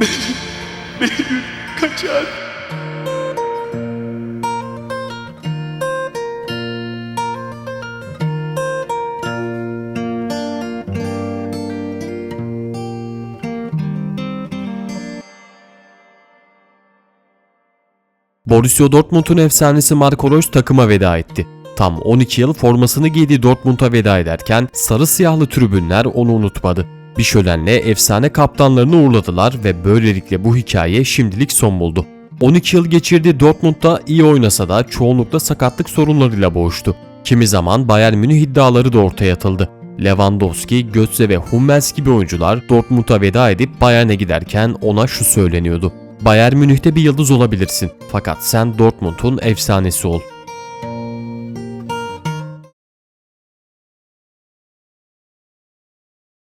Behlül kaçar. Borussia Dortmund'un efsanesi Marco Reus takıma veda etti. Tam 12 yıl formasını giydiği Dortmund'a veda ederken sarı siyahlı tribünler onu unutmadı. Bir şölenle efsane kaptanlarını uğurladılar ve böylelikle bu hikaye şimdilik son buldu. 12 yıl geçirdiği Dortmund'da iyi oynasa da çoğunlukla sakatlık sorunlarıyla boğuştu. Kimi zaman Bayern Münih iddiaları da ortaya atıldı. Lewandowski, Götze ve Hummels gibi oyuncular Dortmund'a veda edip Bayern'e giderken ona şu söyleniyordu. Bayern Münih'te bir yıldız olabilirsin fakat sen Dortmund'un efsanesi ol.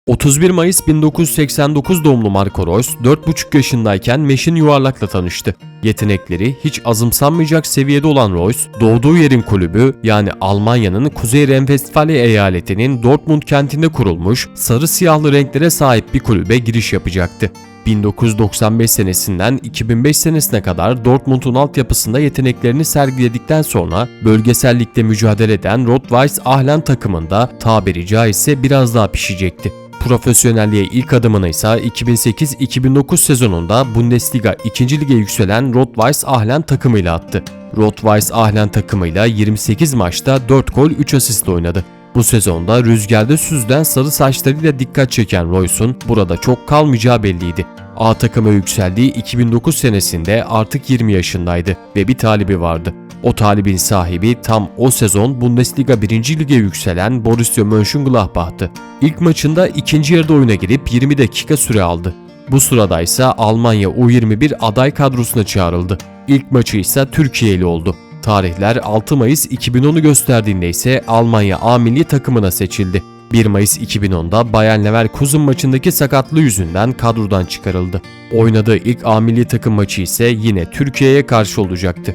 ...31 Mayıs 1989 doğumlu Marco Reus 4,5 yaşındayken Meşin Yuvarlak'la tanıştı. Yetenekleri hiç azımsanmayacak seviyede olan Reus, doğduğu yerin kulübü yani Almanya'nın Kuzey Renvestfalya eyaletinin Dortmund kentinde kurulmuş sarı siyahlı renklere sahip bir kulübe giriş yapacaktı. 1995 senesinden 2005 senesine kadar Dortmund'un altyapısında yeteneklerini sergiledikten sonra bölgesel ligde mücadele eden Rot-Weiss Ahlen takımında tabiri caizse biraz daha pişecekti. Profesyonelliğe ilk adımını ise 2008-2009 sezonunda Bundesliga 2. lige yükselen Rot-Weiss Ahlen takımıyla attı. Rot-Weiss Ahlen takımıyla 28 maçta 4 gol 3 asistle oynadı. Bu sezonda rüzgarda süzülen sarı saçlarıyla dikkat çeken Royce'un burada çok kalmayacağı belliydi. A takıma yükseldiği 2009 senesinde artık 20 yaşındaydı ve bir talibi vardı. O talibin sahibi tam o sezon Bundesliga 1. lige yükselen Borussia Mönchengladbach'tı. İlk maçında ikinci yarıda oyuna girip 20 dakika süre aldı. Bu sırada ise Almanya U21 aday kadrosuna çağrıldı. İlk maçı ise Türkiye ile oldu. Tarihler 6 Mayıs 2010'u gösterdiğinde ise Almanya A milli takımına seçildi. 1 Mayıs 2010'da Bayern Leverkusen maçındaki sakatlığı yüzünden kadrodan çıkarıldı. Oynadığı ilk A milli takım maçı ise yine Türkiye'ye karşı olacaktı.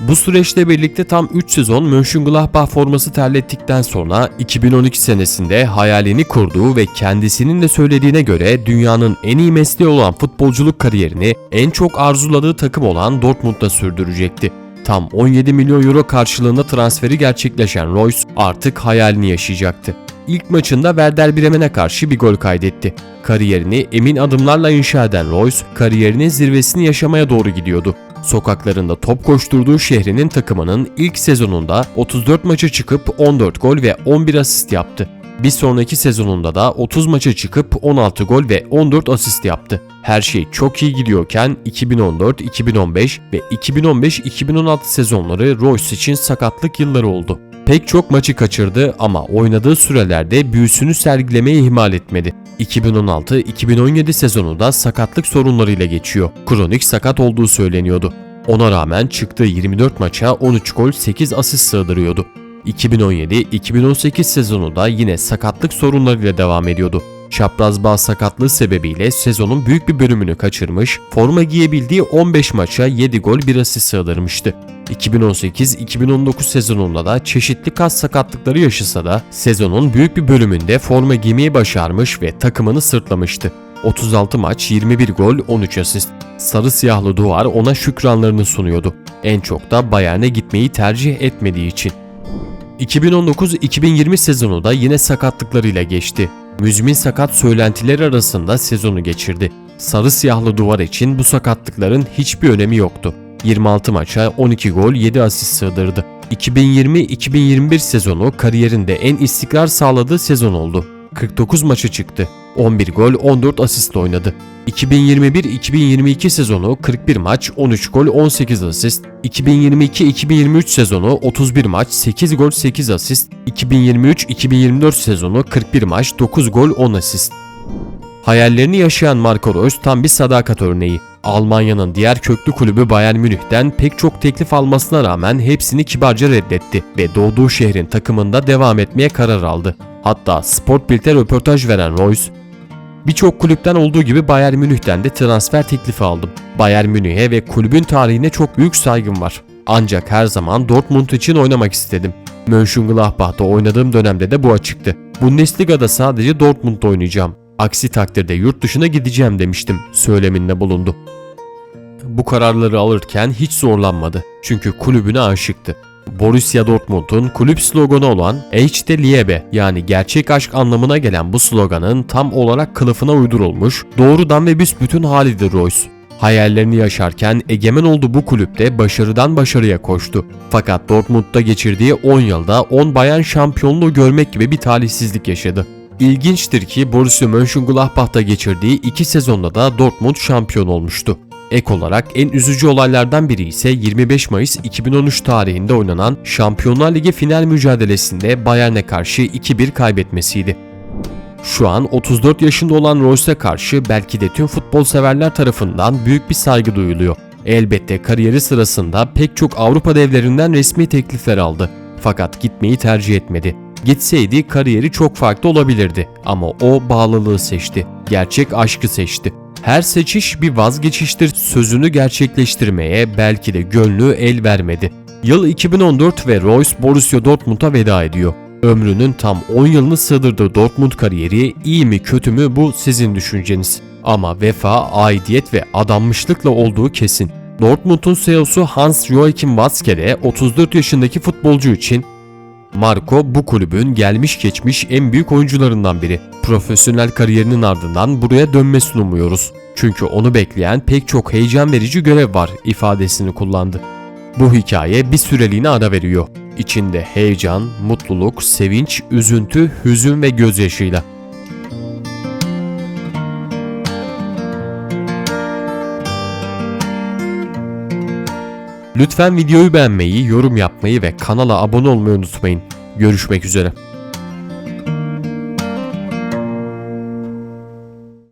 Bu süreçle birlikte tam 3 sezon Mönchengladbach forması terlettikten sonra 2012 senesinde hayalini kurduğu ve kendisinin de söylediğine göre dünyanın en iyi mesleği olan futbolculuk kariyerini en çok arzuladığı takım olan Dortmund'da sürdürecekti. Tam 17 milyon euro karşılığında transferi gerçekleşen Royce artık hayalini yaşayacaktı. İlk maçında Werder Bremen'e karşı bir gol kaydetti. Kariyerini emin adımlarla inşa eden Royce, kariyerinin zirvesini yaşamaya doğru gidiyordu. Sokaklarında top koşturduğu şehrinin takımının ilk sezonunda 34 maça çıkıp 14 gol ve 11 asist yaptı. Bir sonraki sezonunda da 30 maça çıkıp 16 gol ve 14 asist yaptı. Her şey çok iyi gidiyorken 2014-2015 ve 2015-2016 sezonları Royce için sakatlık yılları oldu. Pek çok maçı kaçırdı ama oynadığı sürelerde büyüsünü sergilemeyi ihmal etmedi. 2016-2017 sezonu da sakatlık sorunlarıyla geçiyor. Kronik sakat olduğu söyleniyordu. Ona rağmen çıktığı 24 maça 13 gol 8 asist sığdırıyordu. 2017-2018 sezonu da yine sakatlık sorunlarıyla devam ediyordu. Çapraz bağ sakatlığı sebebiyle sezonun büyük bir bölümünü kaçırmış, forma giyebildiği 15 maça 7 gol 1 asist sığdırmıştı. 2018-2019 sezonunda da çeşitli kas sakatlıkları yaşasa da sezonun büyük bir bölümünde forma giymeyi başarmış ve takımını sırtlamıştı. 36 maç, 21 gol, 13 asist. Sarı siyahlı duvar ona şükranlarını sunuyordu. En çok da Bayern'e gitmeyi tercih etmediği için. 2019-2020 sezonu da yine sakatlıklarıyla geçti. Müzmin sakat söylentileri arasında sezonu geçirdi. Sarı siyahlı duvar için bu sakatlıkların hiçbir önemi yoktu. 26 maça 12 gol 7 asist sığdırdı. 2020-2021 sezonu kariyerinde en istikrar sağladığı sezon oldu. 49 maçı çıktı. 11 gol 14 asistle oynadı. 2021-2022 sezonu 41 maç 13 gol 18 asist. 2022-2023 sezonu 31 maç 8 gol 8 asist. 2023-2024 sezonu 41 maç 9 gol 10 asist. Hayallerini yaşayan Marco Reus tam bir sadakat örneği. Almanya'nın diğer köklü kulübü Bayern Münih'ten pek çok teklif almasına rağmen hepsini kibarca reddetti ve doğduğu şehrin takımında devam etmeye karar aldı. Hatta Sport Bild'e röportaj veren Reus, Birçok kulüpten olduğu gibi Bayern Münih'ten de transfer teklifi aldım. Bayern Münih'e ve kulübün tarihine çok büyük saygım var. Ancak her zaman Dortmund için oynamak istedim. Mönchengladbach'ta oynadığım dönemde de bu açıktı. Bundesliga'da sadece Dortmund'da oynayacağım. Aksi takdirde yurt dışına gideceğim demiştim söyleminde bulundu. Bu kararları alırken hiç zorlanmadı. Çünkü kulübüne aşıktı. Borussia Dortmund'un kulüp sloganı olan Echte Liebe yani gerçek aşk anlamına gelen bu sloganın tam olarak kılıfına uydurulmuş, doğrudan ve büsbütün halidir Royce. Hayallerini yaşarken egemen olduğu bu kulüpte başarıdan başarıya koştu. Fakat Dortmund'da geçirdiği 10 yılda 10 bayan şampiyonluğu görmek gibi bir talihsizlik yaşadı. İlginçtir ki Borussia Mönchengladbach'ta geçirdiği 2 sezonda da Dortmund şampiyon olmuştu. Ek olarak en üzücü olaylardan biri ise 25 Mayıs 2013 tarihinde oynanan Şampiyonlar Ligi final mücadelesinde Bayern'e karşı 2-1 kaybetmesiydi. Şu an 34 yaşında olan Royce'e karşı belki de tüm futbol severler tarafından büyük bir saygı duyuluyor. Elbette kariyeri sırasında pek çok Avrupa devlerinden resmi teklifler aldı. Fakat gitmeyi tercih etmedi. Gitseydi kariyeri çok farklı olabilirdi ama o bağlılığı seçti. Gerçek aşkı seçti. Her seçiş bir vazgeçiştir sözünü gerçekleştirmeye belki de gönlü el vermedi. Yıl 2014 ve Royce Borussia Dortmund'a veda ediyor. Ömrünün tam 10 yılını sığdırdığı Dortmund kariyeri iyi mi kötü mü bu sizin düşünceniz. Ama vefa, aidiyet ve adanmışlıkla olduğu kesin. Dortmund'un CEO'su Hans-Joachim Watzke de 34 yaşındaki futbolcu için Marco bu kulübün gelmiş geçmiş en büyük oyuncularından biri. Profesyonel kariyerinin ardından buraya dönmesini umuyoruz. Çünkü onu bekleyen pek çok heyecan verici görev var ifadesini kullandı. Bu hikaye bir süreliğine ara veriyor. İçinde heyecan, mutluluk, sevinç, üzüntü, hüzün ve gözyaşıyla. Lütfen videoyu beğenmeyi, yorum yapmayı ve kanala abone olmayı unutmayın. Görüşmek üzere.